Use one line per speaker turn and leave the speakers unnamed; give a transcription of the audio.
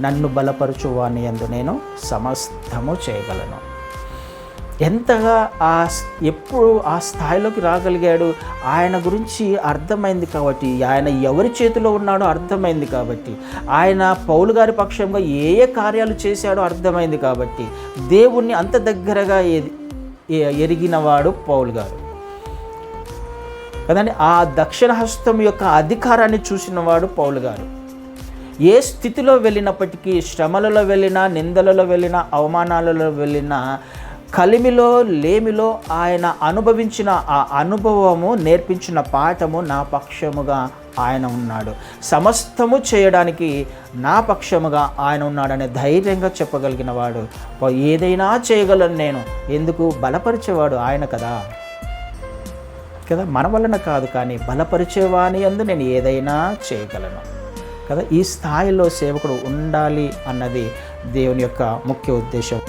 నన్ను బలపరచువాని ఎందు నేను సమస్తము చేయగలను. ఎంతగా ఆ ఎప్పుడు ఆ స్థాయిలోకి రాగలిగాడు? ఆయన గురించి అర్థమైంది కాబట్టి ఆయన ఎవరి చేతిలో ఉన్నాడో అర్థమైంది కాబట్టి ఆయన పౌలు గారి పక్షంగా ఏ ఏ కార్యాలు చేశాడో అర్థమైంది కాబట్టి దేవుణ్ణి అంత దగ్గరగా ఎరిగినవాడు పౌలు గారు. కదండి? ఆ దక్షిణ హస్తం యొక్క అధికారాన్ని చూసినవాడు పౌలు గారు. ఏ స్థితిలో వెళ్ళినప్పటికీ శ్రమలలో వెళ్ళినా నిందలలో వెళ్ళినా అవమానాలలో వెళ్ళినా కలిమిలో లేమిలో ఆయన అనుభవించిన ఆ అనుభవము నేర్పించిన పాఠము నా పక్షముగా ఆయన ఉన్నాడు. సమస్తము చేయడానికి నా పక్షముగా ఆయన ఉన్నాడనే ధైర్యంగా చెప్పగలిగిన వాడు ఏదైనా చేయగలను నేను. ఎందుకు? బలపరిచేవాడు ఆయన కదా. కదా? మన వలన కాదు కానీ బలపరిచేవాని అందు నేను ఏదైనా చేయగలను. కదా? ఈ స్థాయిలో సేవకుడు ఉండాలి అన్నది దేవుని యొక్క ముఖ్య ఉద్దేశం.